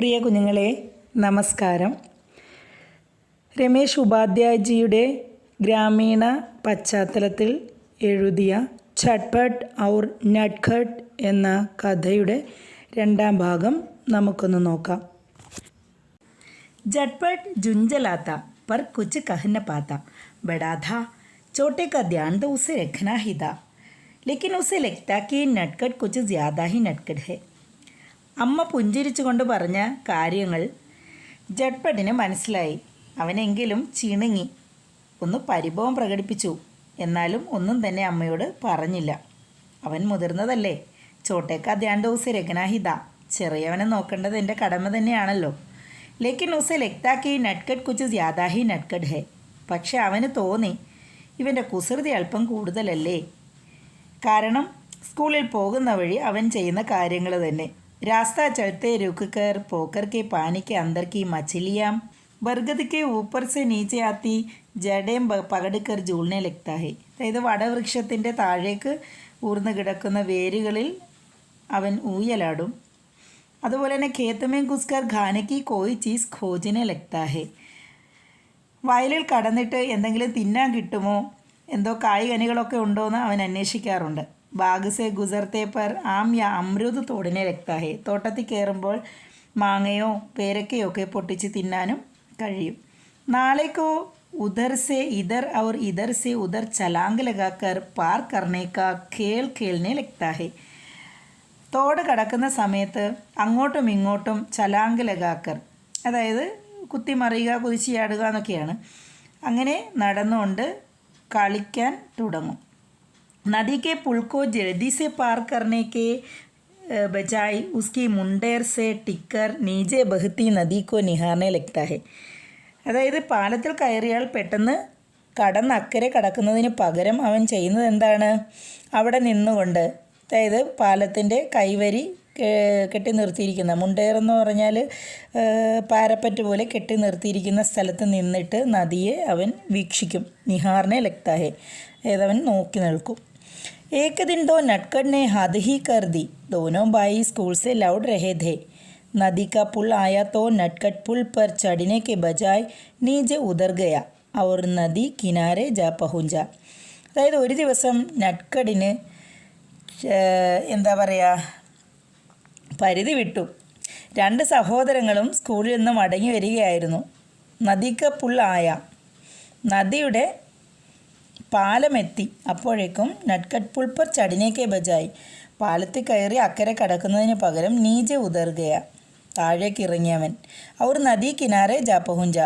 പ്രിയ കുഞ്ഞുങ്ങളെ നമസ്കാരം രമേശ് ഉപാധ്യായജിയുടെ ഗ്രാമീണ പശ്ചാത്തലത്തിൽ എഴുതിയ ഛട്പട്ട് ഔർ നട്ഖട്ട് എന്ന കഥയുടെ രണ്ടാം ഭാഗം നമുക്കൊന്ന് നോക്കാം झटपट झुंझलाता पर कुछ कह न पाता बड़ा था छोटे का ध्यान तो उसे रखना ही था लेकिन उसे लगता कि नटखट कुछ ज़्यादा ही नटखट है അമ്മ പുഞ്ചിരിച്ചുകൊണ്ട് പറഞ്ഞ കാര്യങ്ങൾ ജഡ്പഡിന് മനസ്സിലായി. അവനെങ്കിലും ചിണുങ്ങി. ഒന്ന് പരിഭവം പ്രകടിപ്പിച്ചു. എന്നാലും ഒന്നും തന്നെ അമ്മയോട് പറഞ്ഞില്ല. അവൻ മുതിർന്നതല്ലേ. ചോട്ടേക്ക ധ്യാൻഡോസ് രഗനാഹിത ചെറിയവനെ നോക്കേണ്ടത് എന്റെ കടമ തന്നെയാണല്ലോ. ലേക്കിൻ ഉസെ ലക്താക്കി നട്കട്ട് കുച്ച് യാദാഹി നട്കട്ട് ഹേ. പക്ഷെ അവന് തോന്നി ഇവന്റെ കുസൃതി അല്പം കൂടുതലല്ലേ. കാരണം സ്കൂളിൽ പോകുന്ന വഴി അവൻ ചെയ്യുന്ന കാര്യങ്ങൾ തന്നെ. രാസ്ത ചലത്തെ രുക്കർ പോക്കർ के पानी के अंदर की मछलियाँ बरगद के ऊपर से नीचे आती ജഡയും പകടുക്കർ ജൂളിനെ ലക്താ ഹേ അതായത് വടവൃക്ഷത്തിൻ്റെ താഴേക്ക് ഊർന്നു കിടക്കുന്ന വേരുകളിൽ അവൻ ഊയലാടും അതുപോലെ തന്നെ ഖേത്തമേ കുസ്കർ ഖാനയ്ക്ക് കോയി ചീസ് ഖോജിനെ ലക്താ ഹേ വയലിൽ കടന്നിട്ട് എന്തെങ്കിലും തിന്നാൻ കിട്ടുമോ എന്തോ കായ് കനികളൊക്കെ ഉണ്ടോ എന്ന് അവൻ അന്വേഷിക്കാറുണ്ട്. ബാഗ്സെ ഗുസർത്തെ പർ ആം യാ അമൃത് തോടിനെ രക്താഹേ. തോട്ടത്തിൽ കയറുമ്പോൾ മാങ്ങയോ പേരക്കയോ ഒക്കെ പൊട്ടിച്ച് തിന്നാനും കഴിയും. നാളേക്കോ उधर സെ इधर और ഇധർ സെ ഉധർ ചലാങ്ക് ലഗാക്കർ പാർ കർണേ കേൾ കേളിനെ ലക്താഹേ തോട് കടക്കുന്ന സമയത്ത് അങ്ങോട്ടും ഇങ്ങോട്ടും ചലാങ്ക് ലഗാക്കർ അതായത് കുത്തിമറിയുക കുതിച്ചിയാടുക എന്നൊക്കെയാണ്. അങ്ങനെ നടന്നുകൊണ്ട് കളിക്കാൻ തുടങ്ങും नदी के पुल को जल्दी से पार करने के बजाय उसकी मुंडेर से टिक्कर नीचे बहती नदी को निहारने लगता है അതായത് പാലത്തിൽ കയറിയാൽ പെട്ടെന്ന് കടന്ന് അക്കരെ കടക്കുന്നതിന് പകരം അവൻ ചെയ്യുന്നത് എന്താണ് അവിടെ നിന്നുകൊണ്ട് അതായത് പാലത്തിൻ്റെ കൈവരി കെട്ടി നിർത്തിയിരിക്കുന്ന. മുണ്ടേർ എന്ന് പറഞ്ഞാൽ പാരപ്പറ്റ് പോലെ കെട്ടി നിർത്തിയിരിക്കുന്ന സ്ഥലത്ത് നിന്നിട്ട് നദിയെ അവൻ വീക്ഷിക്കും. നിഹാറിനെ ലക്താഹെ. ഏതവൻ നോക്കി നിൽക്കും. ഏക ദിൻ ദോ നട്കടിനെ ഹദ് ഹി കർദി. ദോനോ ബായി സ്കൂൾ സെ ലൗഡ് രഹേധേ. നദി കാ പുൾ ആയാ തോ നട്കട്ട് പുൾ പർ ചടിനെ കെ ബജായ് നീജെ ഉദർഗയ. അവർ നദി കിനാരെ ജ പഹുഞ്ച. അതായത് ഒരു ദിവസം നട്കടിന് എന്താ പറയുക പരിധി വിട്ടു. രണ്ട് സഹോദരങ്ങളും സ്കൂളിൽ നിന്ന് മടങ്ങി വരികയായിരുന്നു. നദിക്കപ്പുള്ളായ നദിയുടെ പാലമെത്തി. അപ്പോഴേക്കും നട്ട്കട്ട് പുൽപ്പർ ചടിനേക്കെ ബജായി. പാലത്തിൽ കയറി അക്കരെ കടക്കുന്നതിന് പകരം നീജെ ഉതർകയ താഴേക്കിറങ്ങിയവൻ അവർ നദി കിനാരെ ജാപ്പഹുഞ്ച.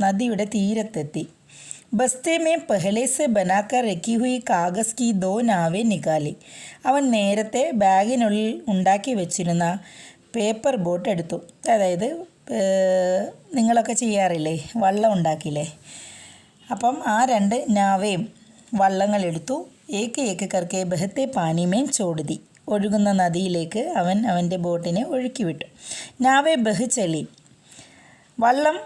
നദിയുടെ തീരത്തെത്തി. ബസ്തേ മേ പെഹലെ സെ ബനാക്കർ രക്കി ഹുയി കാഗസ് കി ദോ നാവേ നികാലി അവൻ നേരത്തെ ബാഗിനുള്ളിൽ ഉണ്ടാക്കി വെച്ചിരുന്ന പേപ്പർ ബോട്ട് എടുത്തു. അതായത് നിങ്ങളൊക്കെ ചെയ്യാറില്ലേ? വള്ളം ഉണ്ടാക്കില്ലേ? അപ്പം ആ രണ്ട് നാവയും വള്ളങ്ങളെടുത്തു ഏക്ക് ഏക്ക് കർക്കെ ബഹത്തെ പാനിമേൻ ചോടുതി. ഒഴുകുന്ന നദിയിലേക്ക് അവൻ അവന്റെ ബോട്ടിനെ ഒഴുക്കി വിട്ടു നാവെ ബഹ് ചലി വള്ളം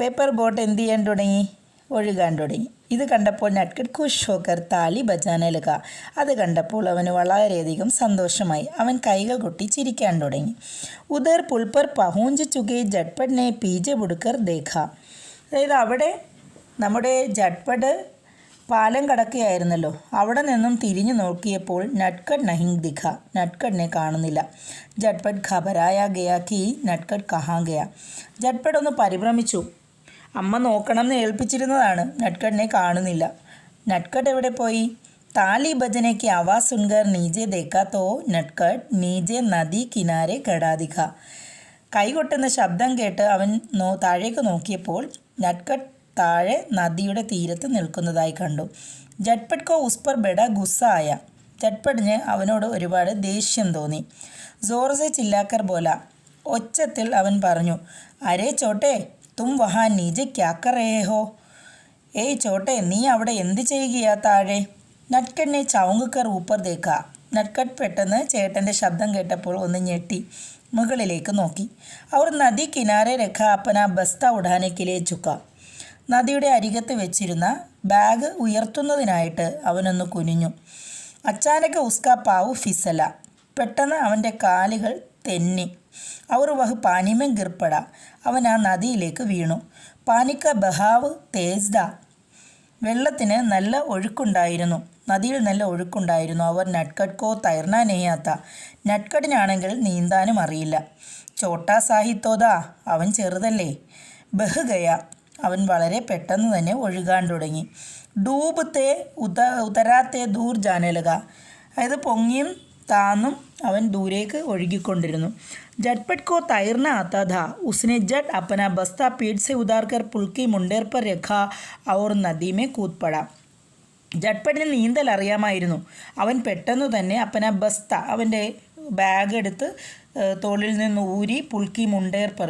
പേപ്പർ ബോട്ട് എന്ത് ചെയ്യാൻ തുടങ്ങി? ഒഴുകാൻ തുടങ്ങി. ഇത് കണ്ടപ്പോൾ നട്കട്ട് ഖുഷ് ഹോക്കർ താലി ബജാനലുക അത് കണ്ടപ്പോൾ അവന് വളരെയധികം സന്തോഷമായി. അവൻ കൈകൾ കൊട്ടി ചിരിക്കാൻ തുടങ്ങി. ഉദർ പുൽപ്പർ പഹൂഞ്ച് ചുകെ ജട്പടിനെ പീജ ബുടുക്കർ ദേഖ. അതായത് അവിടെ നമ്മുടെ ജഡ്പഡ് പാലം കടക്കുകയായിരുന്നല്ലോ. അവിടെ നിന്നും തിരിഞ്ഞു നോക്കിയപ്പോൾ നട്കട്ട് നഹിങ് ദിഖ. നട്കട്ടിനെ കാണുന്നില്ല. ജഡ്പഡ് ഖബരായ ഗയാ കി നട്കട്ട് കഹാ ഗയ ജട്പട്ട് ഒന്ന് പരിഭ്രമിച്ചു. അമ്മ നോക്കണം എന്ന് ഏൽപ്പിച്ചിരുന്നതാണ്. നട്കട്ടിനെ കാണുന്നില്ല. നട്കട്ട് എവിടെ പോയി? താലി ഭജനയ്ക്ക് ആവാസ് സുൻകർ നീജെ ദേക്കാത്തോ നട്കട്ട് നീജെ നദി കിനാരെ കടാതിക കൈകൊട്ടുന്ന ശബ്ദം കേട്ട് അവൻ നോ താഴേക്ക് നോക്കിയപ്പോൾ നട്കട്ട് താഴെ നദിയുടെ തീരത്ത് നിൽക്കുന്നതായി കണ്ടു. ജട്പട്ട് കോ ഉസ് പർ ബെഡ ഗുസ്സായ ജട്പട്ടിന് അവനോട് ഒരുപാട് ദേഷ്യം തോന്നി. ജോർജെ ചില്ലാക്കർ പോല ഒച്ചത്തിൽ അവൻ പറഞ്ഞു അരേ ചോട്ടെ തും വഹാ നീജെ ക്യാക്കർ റേ ഹോ ഏയ് ചോട്ടെ നീ അവിടെ എന്ത് ചെയ്യുകയാ താഴെ? നട്കണ്ണെ ചൗങ്ങുക്കർ ഊപ്പർ തേക്ക നട്കട്ട് പെട്ടെന്ന് ചേട്ടന്റെ ശബ്ദം കേട്ടപ്പോൾ ഒന്ന് ഞെട്ടി. മുകളിലേക്ക് നോക്കി. അവർ നദി കിനാരെ രഖ അപ്പന ബസ്ത ഉടാനക്കിലേ ചുക്ക. നദിയുടെ അരികത്ത് വെച്ചിരുന്ന ബാഗ് ഉയർത്തുന്നതിനായിട്ട് അവനൊന്ന് കുനിഞ്ഞു. അച്ചാനക്ക് ഉസ്ക പാവു ഫിസല. പെട്ടെന്ന് അവന്റെ കാലുകൾ തെന്നി. അവർ വഹ് പാനിമേ ഗിർപ്പട അവൻ ആ നദിയിലേക്ക് വീണു. പാനിക്ക ബഹാവ് തേസ്ദ വെള്ളത്തിന് നല്ല ഒഴുക്കുണ്ടായിരുന്നു. നദിയിൽ നല്ല ഒഴുക്കുണ്ടായിരുന്നു. അവർ നട്ട്കട്ട്കോ തൈർന നെയ്യാത്ത. നട്കടിനാണെങ്കിൽ നീന്താനും അറിയില്ല. ചോട്ടാ സാഹിത്തോദാ അവൻ ചെറുതല്ലേ? ബഹുഗയ അവൻ വളരെ പെട്ടെന്ന് തന്നെ ഒഴുകാൻ തുടങ്ങി. ഡൂബത്തെ ഉത ഉതരാത്തെ ദൂർ ജാനലക. അതായത് പൊങ്ങിയും താന്നും അവൻ ദൂരേക്ക് ഒഴുകിക്കൊണ്ടിരുന്നു. झटपट को तैरना आता था उसने जट अपना बस्ता पीठ से उतार कर पुल की मुंडेर पर रखा और नदी में कूद पड़ा ജട്പട്ടിന് നീന്തൽ അറിയാമായിരുന്നു അവൻ പെട്ടെന്ന് തന്നെ അപ്പന ബസ്ത അവൻ്റെ ബാഗ് എടുത്ത് ഏഹ്, തോളിൽ നിന്ന് ഊരി പുൽക്കി മുണ്ടേർ പർ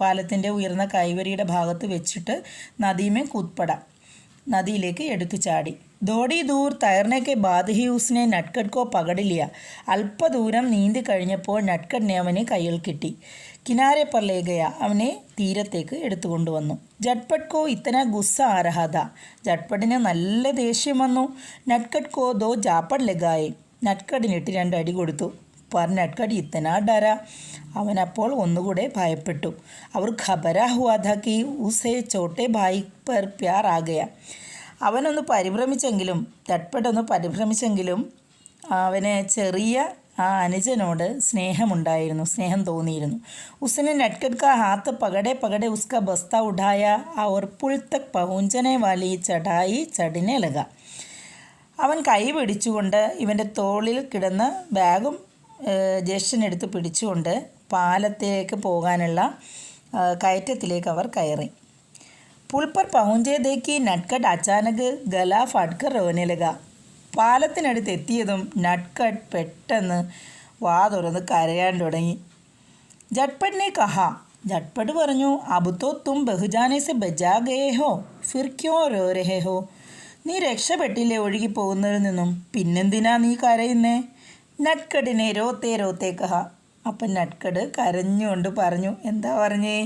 പാലത്തിൻ്റെ ഉയർന്ന കൈവരിയുടെ ഭാഗത്ത് വെച്ചിട്ട് നദിമേ കൂത്പട നദിയിലേക്ക് എടുത്തു ചാടി ദോടി ദൂർ തയർനെ കെ ബാദ് ഹി ഉസ്നെ നട്കട്ട് കോ പകടിലിയ. അല്പദൂരം നീന്തി കഴിഞ്ഞപ്പോൾ നട്ട്കട്ടിനെ അവന് കയ്യിൽ കിട്ടി. കിനാരെ പർ അവനെ തീരത്തേക്ക് എടുത്തുകൊണ്ടുവന്നു. ജട്ട്പട്ട് കോ ഇത്തന ഗുസ്സ ആരഹത. ജഡ്പട്ടിന് നല്ല ദേഷ്യം വന്നു. നട്കട്ട് കോ ദോ ജാപ്പട് ലഗായെ. നട്ട്കട്ടിനിട്ട് രണ്ടടി കൊടുത്തു. പർ നട്ട്കട്ട് ഇത്തന ഡര. അവനപ്പോൾ ഒന്നുകൂടെ ഭയപ്പെട്ടു. അവർ ഖബര ഹുവാ ഥാ ഉസേ ചോട്ടെ ഭായി പെർ പ്യാർ ആകയ. അവനൊന്ന് പരിഭ്രമിച്ചെങ്കിലും തട്ടപ്പെട്ടൊന്ന് പരിഭ്രമിച്ചെങ്കിലും അവന് ചെറിയ ആ അനുജനോട് സ്നേഹമുണ്ടായിരുന്നു സ്നേഹം തോന്നിയിരുന്നു. ഉസിനെ നട്കട്ട് ഹാത്ത് പകടെ പകടെ ഉസ്ക ബസ്ത ഉഠായ ആ പുൾ തക് പൗഞ്ചനെ വാലി ചടായി ചടിനെ ലക അവൻ കൈ പിടിച്ചുകൊണ്ട് ഇവന്റെ തോളിൽ കിടന്ന് ബാഗും ജ്യേഷ്ഠനെടുത്ത് പിടിച്ചുകൊണ്ട് പാലത്തേക്ക് പോകാനുള്ള കയറ്റത്തിലേക്ക് അവർ കയറി. പുൽ पर पहुंचे देखी नटखट अचानक गला फाटकर रोने लगा പാലത്തിനടുത്ത് എത്തിയതും നട്കട്ട് പെട്ടെന്ന് വാ തുറന്ന് കരയാൻ തുടങ്ങി ജട്പട്ടിനെ കഹ ജട്പട്ട് പറഞ്ഞു അബ് തോ തും ബഹുജാനെ സെ ബജാ ഗയേ ഹോ ഫിർ ക്യോ രോ രഹേ ഹോ നീ രക്ഷപ്പെട്ടില്ലേ ഒഴുകി പോകുന്നതിൽ നിന്നും പിന്നെന്തിനാ നീ കരയുന്നേ നട്കടിനെ രോത്തേ രോത്തേ കഹ അപ്പം നട്കട് കരഞ്ഞുകൊണ്ട് പറഞ്ഞു എന്താ പറഞ്ഞേ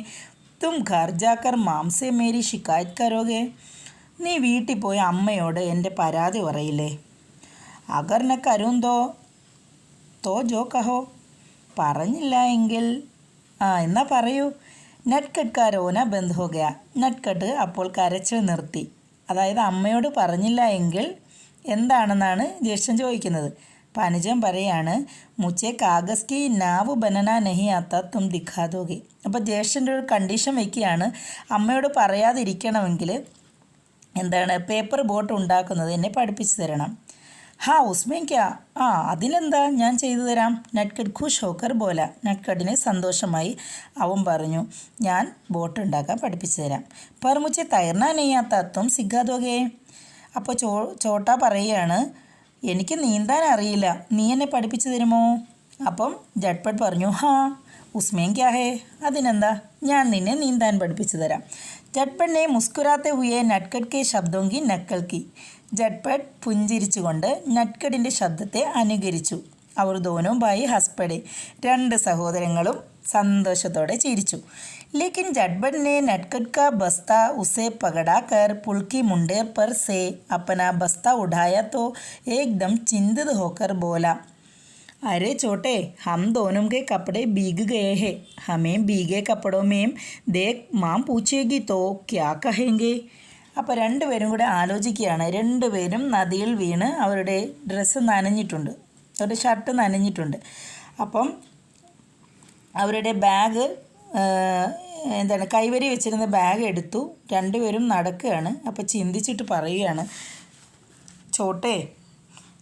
തും ഘർ ജാക്കർ മാംസെ മേരി ശിക്കായത് കരോगे നീ വീട്ടിൽ പോയി അമ്മയോട് എന്റെ പരാതി പറയില്ലേ? അഗർ കരുന്തോ? കരും തോ ജോ കഹോ? പറഞ്ഞില്ല എങ്കിൽ. ആ എന്നാ പറയൂ. നട്കട്ട് കാ രോന ഗയ. നട്കട്ട് അപ്പോൾ കരച്ചിൽ നിർത്തി. അതായത് അമ്മയോട് പറഞ്ഞില്ല എങ്കിൽ എന്താണെന്നാണ് ജ്യേഷ്ഠൻ ചോദിക്കുന്നത്. അപ്പം അനുജൻ പറയാണ് മുച്ചെ ആഗസ്റ്റ് കി നാവ് ബനന നഹി ആത്ത തും ദിഖാതോകെ അപ്പോൾ ജ്യേഷ്ഠന്റെ ഒരു കണ്ടീഷൻ വയ്ക്കുകയാണ്. അമ്മയോട് പറയാതിരിക്കണമെങ്കിൽ എന്താണ് പേപ്പർ ബോട്ട് ഉണ്ടാക്കുന്നത് എന്നെ പഠിപ്പിച്ചു തരണം. ഹാ ഉസ്മേൻ ക്യാ. ആ അതിലെന്താ ഞാൻ ചെയ്തു തരാം? നട്കഡ് ഖുഷ് ഹോക്കർ ബോല. നട്കഡിനെ സന്തോഷമായി അവൻ പറഞ്ഞു ഞാൻ ബോട്ട് ഉണ്ടാക്കാൻ പഠിപ്പിച്ചു തരാം. പർ തയർന്നാ നെയ്യാത്ത തും സിഗാതോകെ അപ്പോൾ ചോ ചോട്ട പറയുകയാണ് എനിക്ക് നീന്താൻ അറിയില്ല. നീ എന്നെ പഠിപ്പിച്ചു തരുമോ? അപ്പം ജട്പട്ട് പറഞ്ഞു ഹാ ഉസ്മേൻ ക്യാ ഹേ? അതിനെന്താ? ഞാൻ നിന്നെ നീന്താൻ പഠിപ്പിച്ചു തരാം. ജട്പട്ട് ने മുസ്കുരാത്തെ ഹുയെ കെ ശബ്ദോങ്കി നക്കൽക്കി. ജട്പട്ട് പുഞ്ചിരിച്ചുകൊണ്ട് നട്കടിന്റെ ശബ്ദത്തെ അനുകരിച്ചു. അവർ ദോനോ ഭായി ഹസ്പടെ രണ്ട് സഹോദരങ്ങളും സന്തോഷത്തോടെ ചിരിച്ചു लेकिन जटबट ने नटकट का बस्ता उसे पकड़ा कर पुल की मुंडेर पर से अपना बस्ता उठाया तो एकदम चिंतित होकर बोला अरे छोटे हम दोनों के कपड़े भीग गए हैं हमें भीगे कपड़ों में देख माँ पूछेगी तो क्या कहेंगे അപ്പോൾ രണ്ടുപേരും കൂടെ ആലോചിക്കുകയാണ് രണ്ടുപേരും നദിയിൽ വീണ് അവരുടെ ഡ്രസ്സ് നനഞ്ഞിട്ടുണ്ട് അവരുടെ ഷർട്ട് നനഞ്ഞിട്ടുണ്ട്. അപ്പം അവരുടെ ബാഗ് എന്താണ് കൈവരി വെച്ചിരുന്ന ബാഗ് എടുത്തു. രണ്ടുപേരും നടക്കുകയാണ്. അപ്പോൾ ചിന്തിച്ചിട്ട് പറയുകയാണ് ചോട്ടെ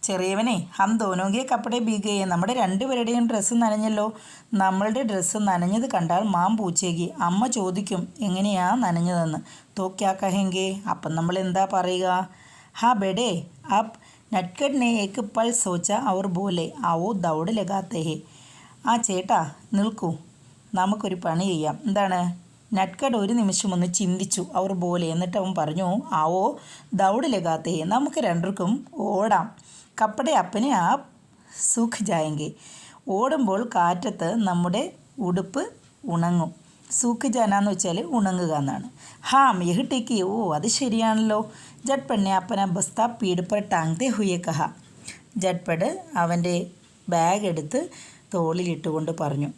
ചെറിയവനെ ഹം ദോനോගේ കപ്പടെ ബീഗയെ നമ്മുടെ രണ്ടുപേരുടെയും ഡ്രസ്സ് നനഞ്ഞല്ലോ. നമ്മളുടെ ഡ്രസ്സ് നനഞ്ഞത് കണ്ടാൽ മാം പൂച്ചേകി. അമ്മ ചോദിക്കും എങ്ങനെയാ നനഞ്ഞതെന്ന്? തോക്കിയാക്കഹെങ്കേ കഹെങ്കെ. അപ്പം നമ്മൾ എന്താ പറയുക? ഹാ ബെഡേ അബ് നട്കട്ട് ने एक पल सोचा और बोले आओ दौड़ लगाते हैं ആ ചേട്ടാ നിൽക്കൂ നമുക്കൊരു പണി ചെയ്യാം എന്താണ് നട്കഡ് ഒരു നിമിഷം ഒന്ന് ചിന്തിച്ചു അവർ പോലെ എന്നിട്ട് അവൻ പറഞ്ഞു ആവോ ദൗഡ് ലഗാത്തേ നമുക്ക് രണ്ടുർക്കും ഓടാം കപ്പടെ അപ്പനെ ആ സുഖ് ജായെങ്കിൽ ഓടുമ്പോൾ കാറ്റത്ത് നമ്മുടെ ഉടുപ്പ് ഉണങ്ങും സൂക്ക് ജാന എന്ന് വെച്ചാൽ ഉണങ്ങുക എന്നാണ് ഹാം യഹ് ടിക്കി ഓ അത് ശരിയാണല്ലോ ജട്പണ്ണെ അപ്പന ബസ്ത പീടുപ്പർ ടാങ്തേ ഹുയെ കഹ ജട്പട് അവൻ്റെ ബാഗ് എടുത്ത് തോളിലിട്ടുകൊണ്ട് പറഞ്ഞു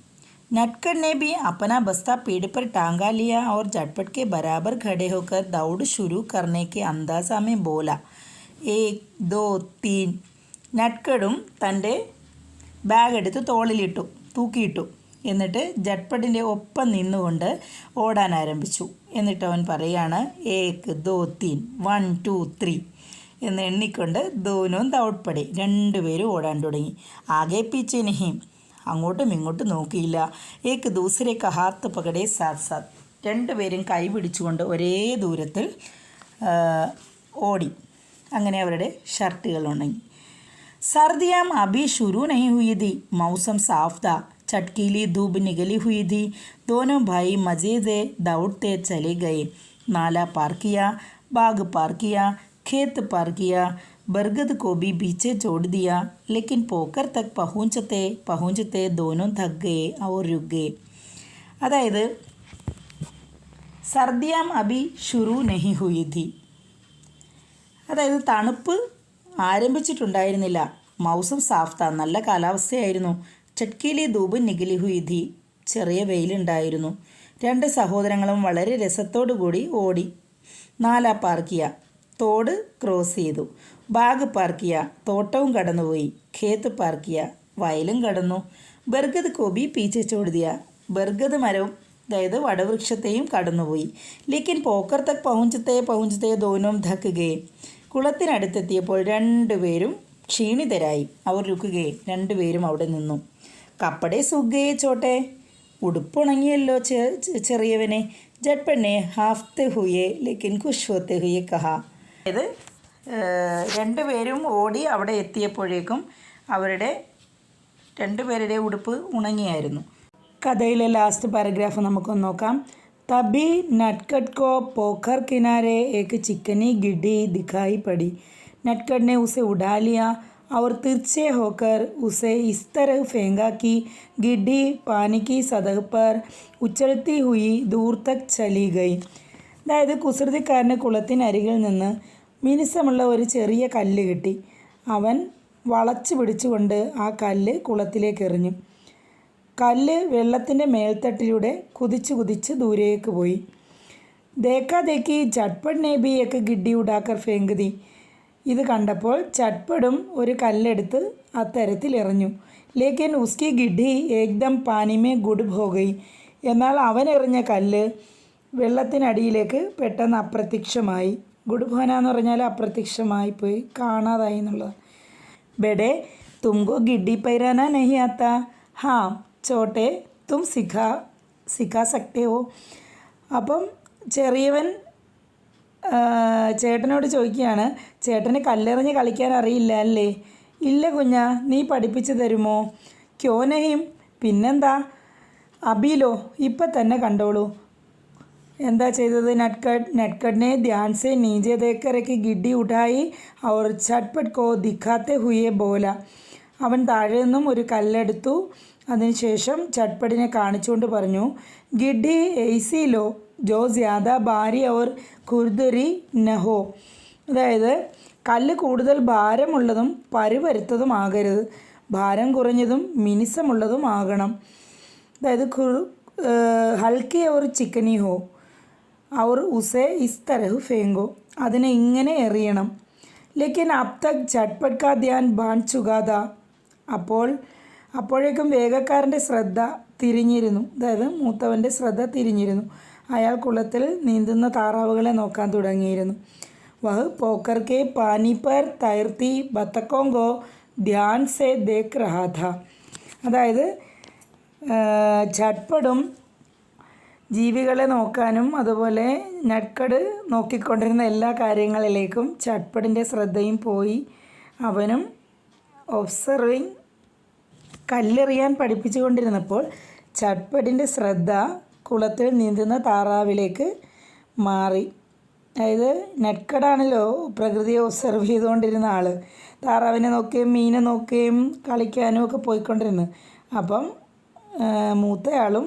नटखट ने भी अपना बस्ता पेड़ पर टांगा लिया और झटपट के बराबर खड़े होकर दौड़ शुरू करने के अंदाजा में बोला एक दो तीन നട്കടും തൻ്റെ ബാഗ് എടുത്ത് തോളിലിട്ടു തൂക്കിയിട്ടു എന്നിട്ട് ജഡ്പടിന്റെ ഒപ്പം നിന്നുകൊണ്ട് ഓടാൻ ആരംഭിച്ചു. എന്നിട്ട് അവൻ പറയാണ് ഏക്ക് ദോ തീൻ വൺ ടു ത്രീ എന്ന് എണ്ണിക്കൊണ്ട് ധോനും തവട്പടി രണ്ടുപേരും ഓടാൻ തുടങ്ങി. ആകെ പിച്ചിനിഹിം അങ്ങോട്ടും ഇങ്ങോട്ടും നോക്കിയില്ല. ഏക്ക് ദൂസരെ കഹാത്ത് പകടെ സാത് സാത്. രണ്ടുപേരും കൈ പിടിച്ചുകൊണ്ട് ഒരേ ദൂരത്തിൽ ഓടി. അങ്ങനെ അവരുടെ ഷർട്ടുകൾ ഉണങ്ങി. സർദിയാം അഭി ഷുരു നഹി ഹുയിതി മൗസം സാഫ്ത. चटकीली धूप निकली हुई थी दोनों भाई मज़े से दौड़ते चले गए नाला पार किया बाग पार किया खेत पार किया बरगद को भी पीछे छोड़ दिया लेकिन पोकर तक पहुँचते पहुँचते दोनों थक गए और रुक गए അതായത് സർദിയാം അബി ഷുറു നെഹി ഹുയി ഥി അതായത് തണുപ്പ് ആരംഭിച്ചിട്ടുണ്ടായിരുന്നില്ല മൗസം സാഫ്ത നല്ല കാലാവസ്ഥയായിരുന്നു ചട്കിയിലെ ധൂപ് നികിലി ഹുയിധി ചെറിയ വെയിലുണ്ടായിരുന്നു. രണ്ട് സഹോദരങ്ങളും വളരെ രസത്തോടുകൂടി ഓടി. നാലാ പാർക്കിയ തോട് ക്രോസ് ചെയ്തു. ബാഗ് പാർക്കിയ തോട്ടവും കടന്നുപോയി. ഖേത്ത് പാർക്കിയ വയലും കടന്നു. ബർഗത് കോബി പീച്ച ചോടുതിയ ബർഗത് മരവും അതായത് വടവൃക്ഷത്തെയും കടന്നുപോയി. ലിക്കൻ പോക്കർ പൗഞ്ചത്തെ പൗഞ്ചത്തെ ദോനവും ധക്കുകയും കുളത്തിനടുത്തെത്തിയപ്പോൾ രണ്ടുപേരും ക്ഷീണിതരായി. അവർ രുക്കുകയും രണ്ടുപേരും അവിടെ നിന്നു. കപ്പടെ സുഖയിച്ചോട്ടെ ഉടുപ്പുണങ്ങിയല്ലോ ചെറിയവനെ. ജഡ്പെണ്ണെ ഹാഫ്തെ ഹുയെ ലെക്കിൻ ഖുഷ്വത്തെ ഹുയെ കഹ. അതായത് രണ്ടുപേരും ഓടി അവിടെ എത്തിയപ്പോഴേക്കും അവരുടെ രണ്ടുപേരുടെ ഉടുപ്പ് ഉണങ്ങിയായിരുന്നു. കഥയിലെ ലാസ്റ്റ് പാരഗ്രാഫ് നമുക്കൊന്ന് നോക്കാം. തബി നട്കട്കോ പോക്കർ കിനാരെ ഏക്ക് ചിക്കനി ഗിഡി ദിഖായി പടി. നട്ട്കട്ടിനെ ഉസെ ഉഡാലിയ और तिरछे होकर उसे इस तरह फेंका कि गिड्डी पानी की सतह पर उछलती हुई दूर तक चली गई അതായത് കുസൃതിക്കാരന് കുളത്തിനരികിൽ നിന്ന് മിനുസമുള്ള ഒരു ചെറിയ കല്ല് കിട്ടി അവൻ വളച്ചു പിടിച്ചുകൊണ്ട് ആ കല്ല് കുളത്തിലേക്ക് എറിഞ്ഞു കല്ല് വെള്ളത്തിൻ്റെ മേൽത്തട്ടിലൂടെ കുതിച്ച് കുതിച്ച് ദൂരേക്ക് പോയി ദേക്കാ ദേക്കി ചട്പട് ने भी एक गिड्डी उड़ाकर फेंक दी ഇത് കണ്ടപ്പോൾ ചട്പടും ഒരു കല്ലെടുത്ത് അത്തരത്തിൽ എറിഞ്ഞു. ലേക്കൻ ഉസ്കി ഗിഡ്ഡി ഏകദം പാനിമേ ഗുഡ് ഭോഗയി എന്നാൽ അവൻ എറിഞ്ഞ കല്ല് വെള്ളത്തിനടിയിലേക്ക് പെട്ടെന്ന് അപ്രത്യക്ഷമായി. ഗുഡ് ഭോന എന്ന് പറഞ്ഞാൽ അപ്രത്യക്ഷമായി പോയി കാണാതായി എന്നുള്ളത് ബെഡെ തുമ്പോ ഗിഡ്ഡി പൈരാന നെഹിയാത്ത ഹാ ചോട്ടെ തും സിഖ സിഖാ സക്തേ ഹോ. അപ്പം ചെറിയവൻ ചേട്ടനോട് ചോദിക്കുകയാണ് ചേട്ടന് കല്ലെറിഞ്ഞ് കളിക്കാൻ അറിയില്ല അല്ലേ? ഇല്ല കുഞ്ഞ നീ പഠിപ്പിച്ചു തരുമോ? ക്യോനഹിം പിന്നെന്താ? അബീലോ ഇപ്പം തന്നെ കണ്ടോളൂ. എന്താ ചെയ്തത്? നട്ട്കട്ട് നട്ട്കട്ടിനെ ധ്യാൻസെ നീജെ തേക്കരയ്ക്ക് ഗിഡി ഉഠായി അവർ ചട്ട്പട്ട് കോ ദിഖാത്തെ ഹുയെ ബോല. അവൻ താഴെ നിന്നും ഒരു കല്ലെടുത്തു. അതിനുശേഷം ചട്പടിനെ കാണിച്ചുകൊണ്ട് പറഞ്ഞു ഗിഡി എയ്സിയിലോ ജോ ജ്യാദ ഭാരി ഓർ കുർദുരി നഹോ അതായത് കല്ല് കൂടുതൽ ഭാരമുള്ളതും പരുപരുത്തതുമാകരുത് ഭാരം കുറഞ്ഞതും മിനുസമുള്ളതും ആകണം അതായത് ഹൽക്കി അവർ ചിക്കനി ഹോ അവർ ഉസേ ഇസ് തരഹ് ഫേങ്കോ. അതിനെ ഇങ്ങനെ എറിയണം. अब तक തക് का ध्यान ധ്യാൻ ബാൻ था അപ്പോൾ അപ്പോഴേക്കും വേഗക്കാരന്റെ ശ്രദ്ധ തിരിഞ്ഞിരുന്നു. അതായത് മൂത്തവന്റെ ശ്രദ്ധ തിരിഞ്ഞിരുന്നു. അയാൾ കുളത്തിൽ നീന്തുന്ന താറാവുകളെ നോക്കാൻ തുടങ്ങിയിരുന്നു. വഹ് പോക്കർ കെ പാനി പർ ബത്തക്കോങ്കോ ധ്യാൻ സെ ദേഖ് റഹാഥ അതായത് ഝട്പടും ജീവികളെ നോക്കാനും അതുപോലെ നട്കട് നോക്കിക്കൊണ്ടിരുന്ന എല്ലാ കാര്യങ്ങളിലേക്കും ചട്പടിന്റെ ശ്രദ്ധയും പോയി. അവനും ഒബ്സർവിങ് കല്ലെറിയാൻ പഠിപ്പിച്ചുകൊണ്ടിരുന്നപ്പോൾ ചട്പടിന്റെ ശ്രദ്ധ കുളത്തിൽ നീന്തുന്ന താറാവിലേക്ക് മാറി. അതായത് നെറ്റ്കടാണല്ലോ പ്രകൃതിയെ ഒബ്സർവ് ചെയ്തുകൊണ്ടിരുന്ന ആൾ താറാവിനെ നോക്കുകയും മീനെ നോക്കുകയും കളിക്കാനും ഒക്കെ പോയിക്കൊണ്ടിരുന്നു. അപ്പം മൂത്തയാളും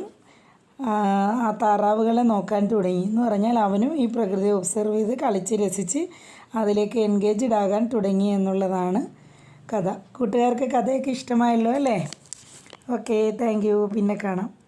ആ, താറാവുകളെ നോക്കാൻ തുടങ്ങി. എന്ന് പറഞ്ഞാൽ അവനും ഈ പ്രകൃതിയെ ഒബ്സർവ് ചെയ്ത് കളിച്ച് രസിച്ച് അതിലേക്ക് എൻഗേജ്ഡ് ആകാൻ തുടങ്ങി എന്നുള്ളതാണ് കഥ. കൂട്ടുകാർക്ക് കഥയൊക്കെ ഇഷ്ടമായല്ലോ അല്ലേ? ഓക്കെ താങ്ക് പിന്നെ കാണാം.